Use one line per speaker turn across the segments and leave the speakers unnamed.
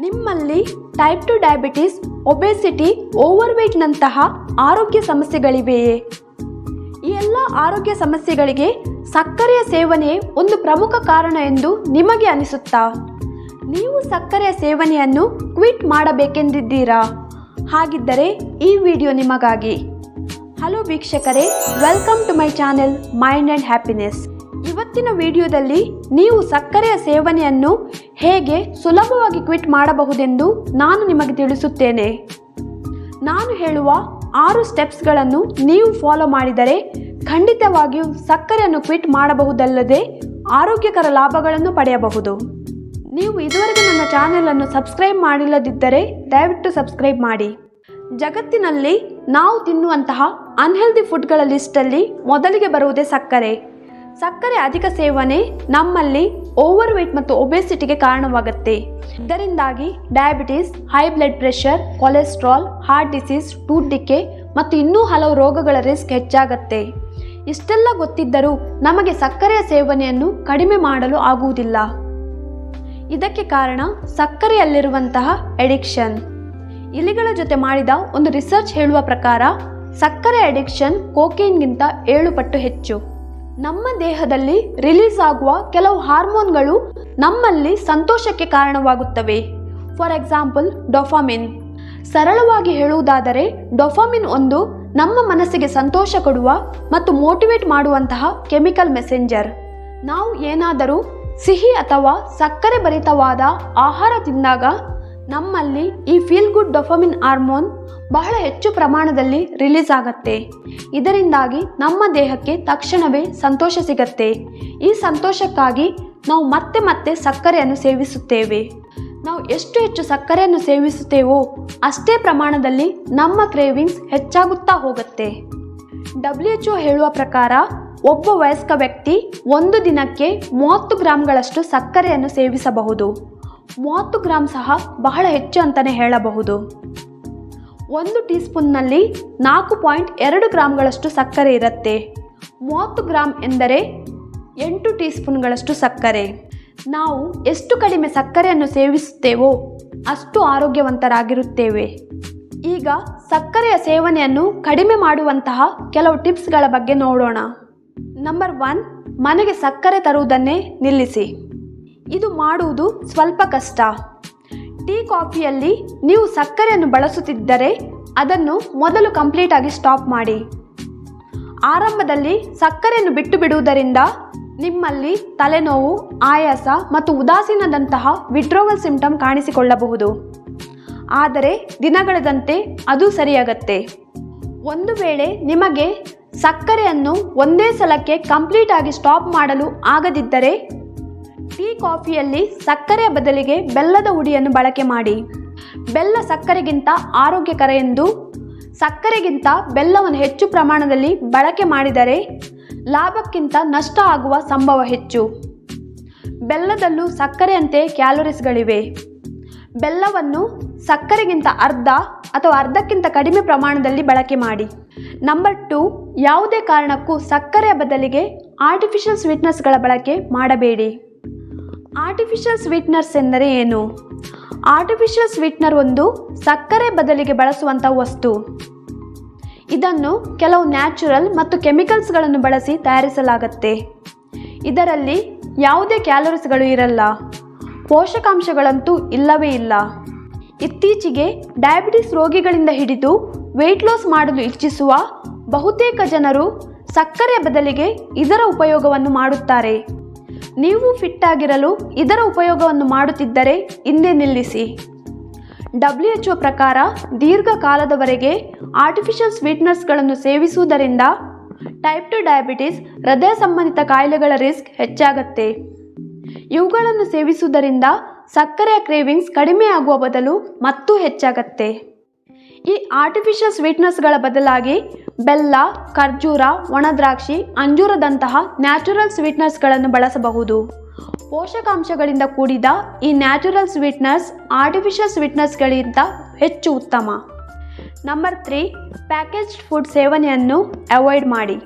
ನಿಮ್ಮಲ್ಲಿ type two diabetes obesity over ನಂತಹ ಆರೋಗ್ಯ ಸಮಸ್ಯೆಗಳಿವೆಯೇ? ಈ ಎಲ್ಲ ಆರೋಗ್ಯ ಸಮಸ್ಯೆಗಳಿಗೆ ಸಕ್ಕರೆಯ ಸೇವನೆ ಒಂದು ಪ್ರಮುಖ ಕಾರಣ ಎಂದು ನಿಮಗೆ ಅನಿಸುತ್ತಾ? ನೀವು ಸಕ್ಕರೆಯ ಸೇವನೆಯನ್ನು ಕ್ವಿಟ್ ಮಾಡಬೇಕೆಂದಿದ್ದೀರಾ? ಹಾಗಿದ್ದರೆ ಈ ವಿಡಿಯೋ ನಿಮಗಾಗಿ. ಹಲೋ ವೀಕ್ಷಕರೇ welcome to my channel mind and happiness ಇವತ್ತಿನ ವಿಡಿಯೋದಲ್ಲಿ ನೀವು ಸಕ್ಕರೆಯ ಸೇವನೆಯನ್ನು ಹೇಗೆ ಸುಲಭವಾಗಿ ಕ್ವಿಟ್ ಮಾಡಬಹುದೆಂದು ನಾನು ನಿಮಗೆ ತಿಳಿಸುತ್ತೇನೆ. ನಾನು ಹೇಳುವ ಆರು ಸ್ಟೆಪ್ಸ್ಗಳನ್ನು ನೀವು ಫಾಲೋ ಮಾಡಿದರೆ ಖಂಡಿತವಾಗಿಯೂ ಸಕ್ಕರೆಯನ್ನು ಕ್ವಿಟ್ ಮಾಡಬಹುದಲ್ಲದೆ ಆರೋಗ್ಯಕರ ಲಾಭಗಳನ್ನು ಪಡೆಯಬಹುದು. ನೀವು ಇದುವರೆಗೆ ನನ್ನ ಚಾನೆಲನ್ನು ಸಬ್ಸ್ಕ್ರೈಬ್ ಮಾಡಿಲ್ಲದಿದ್ದರೆ ದಯವಿಟ್ಟು ಸಬ್ಸ್ಕ್ರೈಬ್ ಮಾಡಿ. ಜಗತ್ತಿನಲ್ಲಿ ನಾವು ತಿನ್ನುವಂತಹ ಅನ್ಹೆಲ್ದಿ ಫುಡ್ಗಳ ಲಿಸ್ಟಲ್ಲಿ ಮೊದಲಿಗೆ ಬರುವುದೇ ಸಕ್ಕರೆ. ಸಕ್ಕರೆ ಅಧಿಕ ಸೇವನೆ ನಮ್ಮಲ್ಲಿ ಓವರ್ ವೆಯ್ಟ್ ಮತ್ತು ಒಬೆಸಿಟಿಗೆ ಕಾರಣವಾಗುತ್ತೆ. ಇದರಿಂದಾಗಿ diabetes high blood pressure cholesterol heart disease tooth decay ಮತ್ತು ಇನ್ನೂ ಹಲವು ರೋಗಗಳ ರಿಸ್ಕ್ ಹೆಚ್ಚಾಗತ್ತೆ. ಇಷ್ಟೆಲ್ಲ ಗೊತ್ತಿದ್ದರೂ ನಮಗೆ ಸಕ್ಕರೆಯ ಸೇವನೆಯನ್ನು ಕಡಿಮೆ ಮಾಡಲು ಆಗುವುದಿಲ್ಲ. ಇದಕ್ಕೆ ಕಾರಣ ಸಕ್ಕರೆಯಲ್ಲಿರುವಂತಹ ಎಡಿಕ್ಷನ್ ಇಲಿಗಳ ಜೊತೆ ಮಾಡಿದ ಒಂದು ರಿಸರ್ಚ್ ಹೇಳುವ ಪ್ರಕಾರ ಸಕ್ಕರೆ ಅಡಿಕ್ಷನ್ ಕೋಕೇನ್ಗಿಂತ ಏಳು ಪಟ್ಟು ಹೆಚ್ಚು. ನಮ್ಮ ದೇಹದಲ್ಲಿ ರಿಲೀಸ್ ಆಗುವ ಕೆಲವು ಹಾರ್ಮೋನ್ಗಳು ನಮ್ಮಲ್ಲಿ ಸಂತೋಷಕ್ಕೆ ಕಾರಣವಾಗುತ್ತವೆ. ಫಾರ್ ಎಕ್ಸಾಂಪಲ್ ಡೊಫಾಮಿನ್ ಸರಳವಾಗಿ ಹೇಳುವುದಾದರೆ ಡೊಫಾಮಿನ್ ಒಂದು ನಮ್ಮ ಮನಸ್ಸಿಗೆ ಸಂತೋಷ ಕೊಡುವ ಮತ್ತು ಮೋಟಿವೇಟ್ ಮಾಡುವಂತಹ ಕೆಮಿಕಲ್ ಮೆಸೆಂಜರ್ ನಾವು ಏನಾದರೂ ಸಿಹಿ ಅಥವಾ ಸಕ್ಕರೆ ಭರಿತವಾದ ಆಹಾರ ತಿಂದಾಗ ನಮ್ಮಲ್ಲಿ ಈ ಫೀಲ್ ಗುಡ್ ಡೊಫಾಮಿನ್ ಹಾರ್ಮೋನ್ ಬಹಳ ಹೆಚ್ಚು ಪ್ರಮಾಣದಲ್ಲಿ ರಿಲೀಸ್ ಆಗತ್ತೆ. ಇದರಿಂದಾಗಿ ನಮ್ಮ ದೇಹಕ್ಕೆ ತಕ್ಷಣವೇ ಸಂತೋಷ ಸಿಗತ್ತೆ. ಈ ಸಂತೋಷಕ್ಕಾಗಿ ನಾವು ಮತ್ತೆ ಮತ್ತೆ ಸಕ್ಕರೆಯನ್ನು ಸೇವಿಸುತ್ತೇವೆ. ನಾವು ಎಷ್ಟು ಹೆಚ್ಚು ಸಕ್ಕರೆಯನ್ನು ಸೇವಿಸುತ್ತೇವೋ ಅಷ್ಟೇ ಪ್ರಮಾಣದಲ್ಲಿ ನಮ್ಮ ಕ್ರೇವಿಂಗ್ಸ್ ಹೆಚ್ಚಾಗುತ್ತಾ ಹೋಗುತ್ತೆ. ಡಬ್ಲ್ಯೂ ಎಚ್ ಹೇಳುವ ಪ್ರಕಾರ ಒಬ್ಬ ವಯಸ್ಕ ವ್ಯಕ್ತಿ ಒಂದು ದಿನಕ್ಕೆ ಮೂವತ್ತು ಗ್ರಾಂಗಳಷ್ಟು ಸಕ್ಕರೆಯನ್ನು ಸೇವಿಸಬಹುದು. ಮೂವತ್ತು ಗ್ರಾಂ ಸಹ ಬಹಳ ಹೆಚ್ಚು ಅಂತಲೇ ಹೇಳಬಹುದು. ಒಂದು ಟೀ ಸ್ಪೂನ್ನಲ್ಲಿ ನಾಲ್ಕು ಪಾಯಿಂಟ್ ಎರಡು ಗ್ರಾಮ್ಗಳಷ್ಟು ಸಕ್ಕರೆ ಇರುತ್ತೆ. ಮೂವತ್ತು ಗ್ರಾಮ್ ಎಂದರೆ ಎಂಟು ಟೀ ಸ್ಪೂನ್ಗಳಷ್ಟು ಸಕ್ಕರೆ. ನಾವು ಎಷ್ಟು ಕಡಿಮೆ ಸಕ್ಕರೆಯನ್ನು ಸೇವಿಸುತ್ತೇವೋ ಅಷ್ಟು ಆರೋಗ್ಯವಂತರಾಗಿರುತ್ತೇವೆ. ಈಗ ಸಕ್ಕರೆಯ ಸೇವನೆಯನ್ನು ಕಡಿಮೆ ಮಾಡುವಂತಹ ಕೆಲವು ಟಿಪ್ಸ್ಗಳ ಬಗ್ಗೆ ನೋಡೋಣ. ನಂಬರ್ ಒನ್, ಮನೆಗೆ ಸಕ್ಕರೆ ತರುವುದನ್ನೇ ನಿಲ್ಲಿಸಿ. ಇದು ಮಾಡುವುದು ಸ್ವಲ್ಪ ಕಷ್ಟ. ಕಾಫಿಯಲ್ಲಿ ನೀವು ಸಕ್ಕರೆಯನ್ನು ಬಳಸುತ್ತಿದ್ದರೆ ಅದನ್ನು ಮೊದಲು ಕಂಪ್ಲೀಟ್ ಆಗಿ ಸ್ಟಾಪ್ ಮಾಡಿ. ಆರಂಭದಲ್ಲಿ ಸಕ್ಕರೆಯನ್ನು ಬಿಟ್ಟು ಬಿಡುವುದರಿಂದ ನಿಮ್ಮಲ್ಲಿ ತಲೆನೋವು, ಆಯಾಸ ಮತ್ತು ಉದಾಸೀನದಂತಹ ವಿಡ್ರೋವಲ್ ಸಿಂಪ್ಟಮ್ ಕಾಣಿಸಿಕೊಳ್ಳಬಹುದು. ಆದರೆ ದಿನಗಳದಂತೆ ಅದು ಸರಿಯಾಗತ್ತೆ. ಒಂದು ವೇಳೆ ನಿಮಗೆ ಸಕ್ಕರೆಯನ್ನು ಒಂದೇ ಸಲಕ್ಕೆ ಕಂಪ್ಲೀಟ್ ಆಗಿ ಸ್ಟಾಪ್ ಮಾಡಲು ಆಗದಿದ್ದರೆ ಟೀ ಕಾಫಿಯಲ್ಲಿ ಸಕ್ಕರೆಯ ಬದಲಿಗೆ ಬೆಲ್ಲದ ಹುಡಿಯನ್ನು ಬಳಕೆ ಮಾಡಿ. ಬೆಲ್ಲ ಸಕ್ಕರೆಗಿಂತ ಆರೋಗ್ಯಕರ ಎಂದು ಸಕ್ಕರೆಗಿಂತ ಬೆಲ್ಲವನ್ನು ಹೆಚ್ಚು ಪ್ರಮಾಣದಲ್ಲಿ ಬಳಕೆ ಮಾಡಿದರೆ ಲಾಭಕ್ಕಿಂತ ನಷ್ಟ ಆಗುವ ಸಂಭವ ಹೆಚ್ಚು. ಬೆಲ್ಲದಲ್ಲೂ ಸಕ್ಕರೆಯಂತೆ ಕ್ಯಾಲೋರಿಸ್ಗಳಿವೆ. ಬೆಲ್ಲವನ್ನು ಸಕ್ಕರೆಗಿಂತ ಅರ್ಧ ಅಥವಾ ಅರ್ಧಕ್ಕಿಂತ ಕಡಿಮೆ ಪ್ರಮಾಣದಲ್ಲಿ ಬಳಕೆ ಮಾಡಿ. ನಂಬರ್ ಟು, ಯಾವುದೇ ಕಾರಣಕ್ಕೂ ಸಕ್ಕರೆಯ ಬದಲಿಗೆ ಆರ್ಟಿಫಿಷಿಯಲ್ ಸ್ವೀಟ್ನೆಸ್ಗಳ ಬಳಕೆ ಮಾಡಬೇಡಿ. ಆರ್ಟಿಫಿಷಿಯಲ್ ಸ್ವೀಟ್ನರ್ಸ್ ಎಂದರೆ ಏನು? ಆರ್ಟಿಫಿಷಿಯಲ್ ಸ್ವೀಟ್ನರ್ ಒಂದು ಸಕ್ಕರೆ ಬದಲಿಗೆ ಬಳಸುವಂಥ ವಸ್ತು. ಇದನ್ನು ಕೆಲವು ನ್ಯಾಚುರಲ್ ಮತ್ತು ಕೆಮಿಕಲ್ಸ್ಗಳನ್ನು ಬಳಸಿ ತಯಾರಿಸಲಾಗುತ್ತೆ. ಇದರಲ್ಲಿ ಯಾವುದೇ ಕ್ಯಾಲೋರೀಸ್ಗಳು ಇರಲ್ಲ. ಪೋಷಕಾಂಶಗಳಂತೂ ಇಲ್ಲವೇ ಇಲ್ಲ. ಇತ್ತೀಚೆಗೆ ಡಯಾಬಿಟಿಸ್ ರೋಗಿಗಳಿಂದ ಹಿಡಿದು ವೆಯ್ಟ್ ಲಾಸ್ ಮಾಡಲು ಇಚ್ಛಿಸುವ ಬಹುತೇಕ ಜನರು ಸಕ್ಕರೆಯ ಬದಲಿಗೆ ಇದರ ಉಪಯೋಗವನ್ನು ಮಾಡುತ್ತಾರೆ. ನೀವು ಫಿಟ್ ಆಗಿರಲು ಇದರ ಉಪಯೋಗವನ್ನು ಮಾಡುತ್ತಿದ್ದರೆ ಹಿಂದೆ ನಿಲ್ಲಿಸಿ. ಡಬ್ಲ್ಯೂ ಎಚ್ ಒ ಪ್ರಕಾರ ದೀರ್ಘಕಾಲದವರೆಗೆ ಆರ್ಟಿಫಿಷಿಯಲ್ ಸ್ವೀಟ್ನರ್ಸ್ಗಳನ್ನು ಸೇವಿಸುವುದರಿಂದ ಟೈಪ್ ಟು ಡಯಾಬಿಟಿಸ್ ಹೃದಯ ಸಂಬಂಧಿತ ಕಾಯಿಲೆಗಳ ರಿಸ್ಕ್ ಹೆಚ್ಚಾಗತ್ತೆ. ಇವುಗಳನ್ನು ಸೇವಿಸುವುದರಿಂದ ಸಕ್ಕರೆಯ ಕ್ರೇವಿಂಗ್ಸ್ ಕಡಿಮೆ ಆಗುವ ಬದಲು ಮತ್ತೂ ಹೆಚ್ಚಾಗತ್ತೆ. ಈ ಆರ್ಟಿಫಿಷಿಯಲ್ ಸ್ವೀಟ್ನೆಸ್ಗಳ ಬದಲಾಗಿ ಬೆಲ್ಲ, ಖರ್ಜೂರ, ಒಣದ್ರಾಕ್ಷಿ, ಅಂಜೂರದಂತಹ ನ್ಯಾಚುರಲ್ ಸ್ವೀಟ್ನೆಸ್ಗಳನ್ನು ಬಳಸಬಹುದು. ಪೋಷಕಾಂಶಗಳಿಂದ ಕೂಡಿದ ಈ ನ್ಯಾಚುರಲ್ ಸ್ವೀಟ್ನೆಸ್ ಆರ್ಟಿಫಿಷಿಯಲ್ ಸ್ವೀಟ್ನೆಸ್ಗಳಿಗಿಂತ ಹೆಚ್ಚು ಉತ್ತಮ. ನಂಬರ್ ತ್ರೀ ಪ್ಯಾಕೇಜ್ಡ್ ಫುಡ್ ಸೇವನೆಯನ್ನು ಅವಾಯ್ಡ್ ಮಾಡಿ.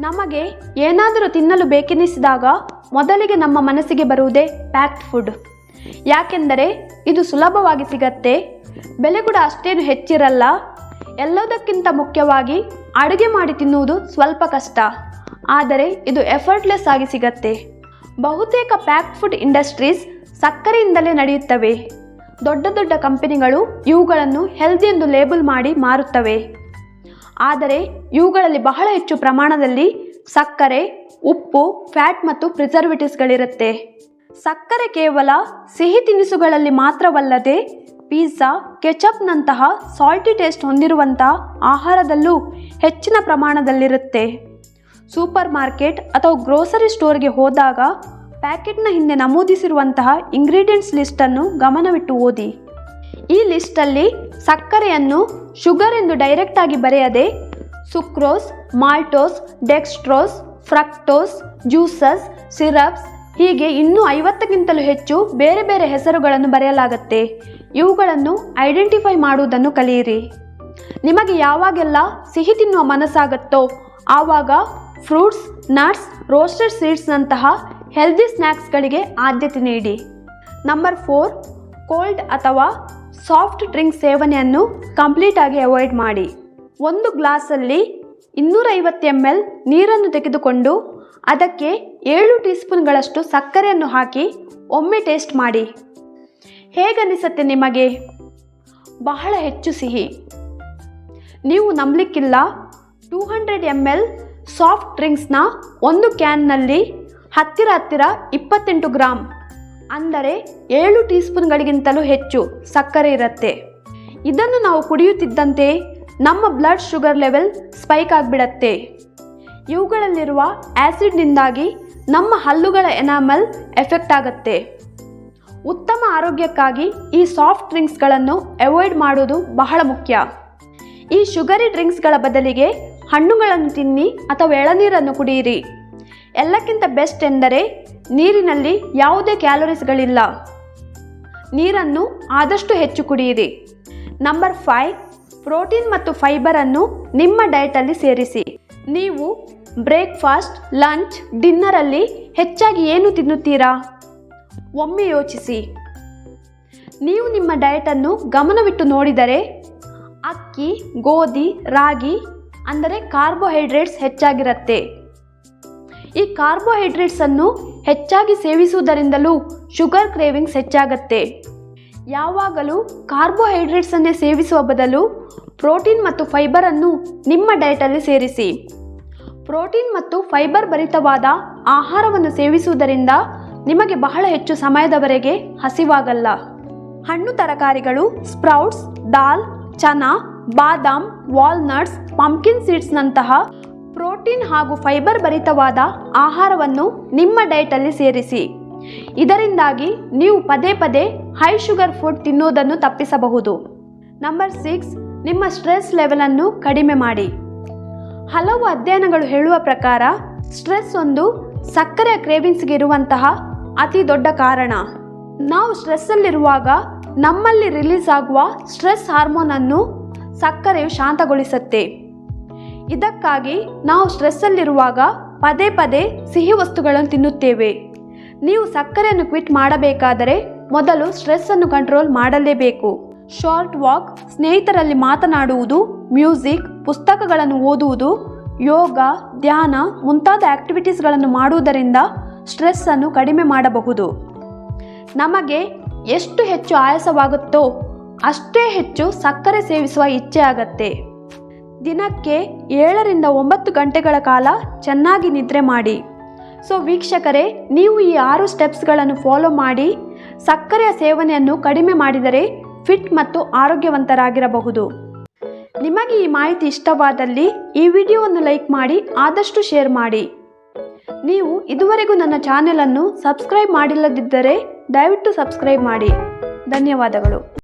ನಮಗೆ ಏನಾದರೂ ತಿನ್ನಲು ಬೇಕೆನಿಸಿದಾಗ ಮೊದಲಿಗೆ ನಮ್ಮ ಮನಸ್ಸಿಗೆ ಬರುವುದೇ ಪ್ಯಾಕ್ಡ್ ಫುಡ್ ಯಾಕೆಂದರೆ ಇದು ಸುಲಭವಾಗಿ ಸಿಗತ್ತೆ ಬೆಲೆ ಕೂಡ ಅಷ್ಟೇನು ಹೆಚ್ಚಿರಲ್ಲ. ಎಲ್ಲದಕ್ಕಿಂತ ಮುಖ್ಯವಾಗಿ ಅಡುಗೆ ಮಾಡಿ ತಿನ್ನುವುದು ಸ್ವಲ್ಪ ಕಷ್ಟ. ಆದರೆ ಇದು ಎಫರ್ಟ್ಲೆಸ್ ಆಗಿ ಸಿಗತ್ತೆ. ಬಹುತೇಕ ಪ್ಯಾಕ್ ಫುಡ್ ಇಂಡಸ್ಟ್ರೀಸ್ ಸಕ್ಕರೆಯಿಂದಲೇ ನಡೆಯುತ್ತವೆ. ದೊಡ್ಡ ದೊಡ್ಡ ಕಂಪನಿಗಳು ಇವುಗಳನ್ನು ಹೆಲ್ದಿ ಎಂದು ಲೇಬಲ್ ಮಾಡಿ ಮಾರುತ್ತವೆ. ಆದರೆ ಇವುಗಳಲ್ಲಿ ಬಹಳ ಹೆಚ್ಚು ಪ್ರಮಾಣದಲ್ಲಿ ಸಕ್ಕರೆ, ಉಪ್ಪು ಫ್ಯಾಟ್ ಮತ್ತು ಪ್ರಿಸರ್ವೇಟಿವ್ಸ್ಗಳಿರುತ್ತೆ ಸಕ್ಕರೆ ಕೇವಲ ಸಿಹಿ ತಿನಿಸುಗಳಲ್ಲಿ ಮಾತ್ರವಲ್ಲದೆ ಪಿಜ್ಜಾ, ಕೆಚಪ್ನಂತಹ ಸಾಲ್ಟಿ ಟೇಸ್ಟ್ ಹೊಂದಿರುವಂತಹ ಆಹಾರದಲ್ಲೂ ಹೆಚ್ಚಿನ ಪ್ರಮಾಣದಲ್ಲಿರುತ್ತೆ. ಸೂಪರ್ ಮಾರ್ಕೆಟ್ ಅಥವಾ ಗ್ರೋಸರಿ ಸ್ಟೋರ್ಗೆ ಹೋದಾಗ ಪ್ಯಾಕೆಟ್ನ ಹಿಂದೆ ನಮೂದಿಸಿರುವಂತಹ ಇಂಗ್ರೀಡಿಯೆಂಟ್ಸ್ ಲಿಸ್ಟನ್ನು ಗಮನವಿಟ್ಟು ಓದಿ. ಈ ಲಿಸ್ಟಲ್ಲಿ ಸಕ್ಕರೆಯನ್ನು ಶುಗರ್ ಎಂದು ಡೈರೆಕ್ಟ್ ಆಗಿ ಬರೆಯದೆ sucrose maltose dextrose fructose juices syrups ಹೀಗೆ ಇನ್ನೂ ಐವತ್ತಕ್ಕಿಂತಲೂ ಹೆಚ್ಚು ಬೇರೆ ಬೇರೆ ಹೆಸರುಗಳನ್ನು ಬರೆಯಲಾಗುತ್ತೆ. ಇವುಗಳನ್ನು ಐಡೆಂಟಿಫೈ ಮಾಡುವುದನ್ನು ಕಲಿಯಿರಿ. ನಿಮಗೆ ಯಾವಾಗೆಲ್ಲ ಸಿಹಿ ತಿನ್ನುವ ಮನಸ್ಸಾಗುತ್ತೋ ಆವಾಗ ಫ್ರೂಟ್ಸ್, ನಟ್ಸ್, ರೋಸ್ಟೆಡ್ ಸೀಡ್ಸ್ನಂತಹ ಹೆಲ್ದಿ ಸ್ನ್ಯಾಕ್ಸ್ಗಳಿಗೆ ಆದ್ಯತೆ ನೀಡಿ. ನಂಬರ್ ಫೋರ್, ಕೋಲ್ಡ್ ಅಥವಾ ಸಾಫ್ಟ್ ಡ್ರಿಂಕ್ ಸೇವನೆಯನ್ನು ಕಂಪ್ಲೀಟ್ ಆಗಿ ಅವಾಯ್ಡ್ ಮಾಡಿ. ಒಂದು ಗ್ಲಾಸಲ್ಲಿ ಇನ್ನೂರೈವತ್ತು ಎಂ ಎಲ್ ನೀರನ್ನು ತೆಗೆದುಕೊಂಡು ಅದಕ್ಕೆ ಏಳು ಟೀ ಸ್ಪೂನ್ಗಳಷ್ಟು ಸಕ್ಕರೆಯನ್ನು ಹಾಕಿ ಒಮ್ಮೆ ಟೇಸ್ಟ್ ಮಾಡಿ. ಹೇಗನಿಸುತ್ತೆ ನಿಮಗೆ? ಬಹಳ ಹೆಚ್ಚು ಸಿಹಿ. ನೀವು ನಂಬಲಿಕ್ಕಿಲ್ಲ. Two hundred M L soft ಡ್ರಿಂಕ್ಸ್ನ ಒಂದು ಕ್ಯಾನ್ನಲ್ಲಿ ಹತ್ತಿರ ಹತ್ತಿರ ಇಪ್ಪತ್ತೆಂಟು ಗ್ರಾಮ್ ಅಂದರೆ ಏಳು ಟೀ ಸ್ಪೂನ್ಗಳಿಗಿಂತಲೂ ಹೆಚ್ಚು ಸಕ್ಕರೆ ಇರುತ್ತೆ. ಇದನ್ನು ನಾವು ಕುಡಿಯುತ್ತಿದ್ದಂತೆ ನಮ್ಮ ಬ್ಲಡ್ ಶುಗರ್ ಲೆವೆಲ್ ಸ್ಪೈಕ್ ಆಗಿಬಿಡತ್ತೆ. ಇವುಗಳಲ್ಲಿರುವ ಆ್ಯಸಿಡ್ನಿಂದಾಗಿ ನಮ್ಮ ಹಲ್ಲುಗಳ ಎನಾಮಲ್ ಎಫೆಕ್ಟ್ ಆಗುತ್ತೆ. ಉತ್ತಮ ಆರೋಗ್ಯಕ್ಕಾಗಿ ಈ ಸಾಫ್ಟ್ ಡ್ರಿಂಕ್ಸ್ಗಳನ್ನು ಅವಾಯ್ಡ್ ಮಾಡೋದು ಬಹಳ ಮುಖ್ಯ. ಈ ಶುಗರಿ ಡ್ರಿಂಕ್ಸ್ಗಳ ಬದಲಿಗೆ ಹಣ್ಣುಗಳನ್ನು ತಿನ್ನಿ ಅಥವಾ ಎಳನೀರನ್ನು ಕುಡಿಯಿರಿ ಎಲ್ಲಕ್ಕಿಂತ ಬೆಸ್ಟ್ ಎಂದರೆ ನೀರಿನಲ್ಲಿ ಯಾವುದೇ ಕ್ಯಾಲೋರೀಸ್ಗಳಿಲ್ಲ ನೀರನ್ನು ಆದಷ್ಟು ಹೆಚ್ಚು ಕುಡಿಯಿರಿ ನಂಬರ್ ಫೈವ್ ಪ್ರೋಟೀನ್ ಮತ್ತು ಫೈಬರನ್ನು ನಿಮ್ಮ ಡಯಟಲ್ಲಿ ಸೇರಿಸಿ. ನೀವು ಬ್ರೇಕ್ಫಾಸ್ಟ್ ಲಂಚ್ ಡಿನ್ನರಲ್ಲಿ ಹೆಚ್ಚಾಗಿ ಏನು ತಿನ್ನುತ್ತೀರಾ? ಒಮ್ಮೆ ಯೋಚಿಸಿ. ನೀವು ನಿಮ್ಮ ಡಯಟನ್ನು ಗಮನವಿಟ್ಟು ನೋಡಿದರೆ ಅಕ್ಕಿ, ಗೋಧಿ, ರಾಗಿ ಅಂದರೆ ಕಾರ್ಬೋಹೈಡ್ರೇಟ್ಸ್ ಹೆಚ್ಚಾಗಿರುತ್ತೆ. ಈ ಕಾರ್ಬೋಹೈಡ್ರೇಟ್ಸನ್ನು ಹೆಚ್ಚಾಗಿ ಸೇವಿಸುವುದರಿಂದಲೂ ಶುಗರ್ ಕ್ರೇವಿಂಗ್ಸ್ ಹೆಚ್ಚಾಗತ್ತೆ. ಯಾವಾಗಲೂ ಕಾರ್ಬೋಹೈಡ್ರೇಟ್ಸನ್ನೇ ಸೇವಿಸುವ ಬದಲು ಪ್ರೋಟೀನ್ ಮತ್ತು ಫೈಬರನ್ನು ನಿಮ್ಮ ಡಯಟಲ್ಲಿ ಸೇರಿಸಿ. ಪ್ರೋಟೀನ್ ಮತ್ತು ಫೈಬರ್ ಭರಿತವಾದ ಆಹಾರವನ್ನು ಸೇವಿಸುವುದರಿಂದ ನಿಮಗೆ ಬಹಳ ಹೆಚ್ಚು ಸಮಯದವರೆಗೆ ಹಸಿವಾಗಲ್ಲ. ಹಣ್ಣು ತರಕಾರಿಗಳು, ಸ್ಪ್ರೌಟ್ಸ್, ದಾಲ್, ಚನಾ, ಬಾದಾಮ್, ವಾಲ್ನಟ್ಸ್ ಪಂಪ್ಕಿನ್ ಸೀಡ್ಸ್ನಂತಹ ಪ್ರೋಟೀನ್ ಹಾಗೂ ಫೈಬರ್ ಭರಿತವಾದ ಆಹಾರವನ್ನು ನಿಮ್ಮ ಡಯಟಲ್ಲಿ ಸೇರಿಸಿ. ಇದರಿಂದಾಗಿ ನೀವು ಪದೇ ಪದೇ ಹೈ ಶುಗರ್ ಫುಡ್ ತಿನ್ನುವುದನ್ನು ತಪ್ಪಿಸಬಹುದು. ನಂಬರ್ ಸಿಕ್ಸ್, ನಿಮ್ಮ ಸ್ಟ್ರೆಸ್ ಲೆವೆಲನ್ನು ಕಡಿಮೆ ಮಾಡಿ. ಹಲವು ಅಧ್ಯಯನಗಳು ಹೇಳುವ ಪ್ರಕಾರ, ಸ್ಟ್ರೆಸ್ ಒಂದು ಸಕ್ಕರೆಯ ಕ್ರೇವಿಂಗ್ಸ್ಗೆ ಇರುವಂತಹ ಅತಿ ದೊಡ್ಡ ಕಾರಣ. ನಾವು ಸ್ಟ್ರೆಸ್ಸಲ್ಲಿರುವಾಗ ನಮ್ಮಲ್ಲಿ ರಿಲೀಸ್ ಆಗುವ ಸ್ಟ್ರೆಸ್ ಹಾರ್ಮೋನನ್ನು ಸಕ್ಕರೆಯು ಶಾಂತಗೊಳಿಸುತ್ತೆ. ಇದಕ್ಕಾಗಿ ನಾವು ಸ್ಟ್ರೆಸ್ಸಲ್ಲಿರುವಾಗ ಪದೇ ಪದೇ ಸಿಹಿ ವಸ್ತುಗಳನ್ನು ತಿನ್ನುತ್ತೇವೆ. ನೀವು ಸಕ್ಕರೆಯನ್ನು ಕ್ವಿಟ್ ಮಾಡಬೇಕಾದರೆ ಮೊದಲು ಸ್ಟ್ರೆಸ್ಸನ್ನು ಕಂಟ್ರೋಲ್ ಮಾಡಲೇಬೇಕು. ಶಾರ್ಟ್ ವಾಕ್, ಸ್ನೇಹಿತರಲ್ಲಿ ಮಾತನಾಡುವುದು, ಮ್ಯೂಸಿಕ್, ಪುಸ್ತಕಗಳನ್ನು ಓದುವುದು, ಯೋಗ, ಧ್ಯಾನ ಮುಂತಾದ ಆಕ್ಟಿವಿಟೀಸ್ಗಳನ್ನು ಮಾಡುವುದರಿಂದ ಸ್ಟ್ರೆಸ್ಸನ್ನು ಕಡಿಮೆ ಮಾಡಬಹುದು. ನಮಗೆ ಎಷ್ಟು ಹೆಚ್ಚು ಆಯಾಸವಾಗುತ್ತೋ ಅಷ್ಟೇ ಹೆಚ್ಚು ಸಕ್ಕರೆ ಸೇವಿಸುವ ಇಚ್ಛೆ ಆಗತ್ತೆ. ದಿನಕ್ಕೆ ಏಳರಿಂದ ಒಂಬತ್ತು ಗಂಟೆಗಳ ಕಾಲ ಚೆನ್ನಾಗಿ ನಿದ್ರೆ ಮಾಡಿ. ಸೊ ವೀಕ್ಷಕರೇ, ನೀವು ಈ ಆರು ಸ್ಟೆಪ್ಸ್ಗಳನ್ನು ಫಾಲೋ ಮಾಡಿ, ಸಕ್ಕರೆಯ ಸೇವನೆಯನ್ನು ಕಡಿಮೆ ಮಾಡಿದರೆ ಫಿಟ್ ಮತ್ತು ಆರೋಗ್ಯವಂತರಾಗಿರಬಹುದು. ನಿಮಗೆ ಈ ಮಾಹಿತಿ ಇಷ್ಟವಾದಲ್ಲಿ ಈ ವಿಡಿಯೋವನ್ನು ಲೈಕ್ ಮಾಡಿ, ಆದಷ್ಟು ಶೇರ್ ಮಾಡಿ. ನೀವು ಇದುವರೆಗೂ ನನ್ನ ಚಾನೆಲನ್ನು ಸಬ್ಸ್ಕ್ರೈಬ್ ಮಾಡಿಲ್ಲದಿದ್ದರೆ ದಯವಿಟ್ಟು ಸಬ್ಸ್ಕ್ರೈಬ್ ಮಾಡಿ. ಧನ್ಯವಾದಗಳು.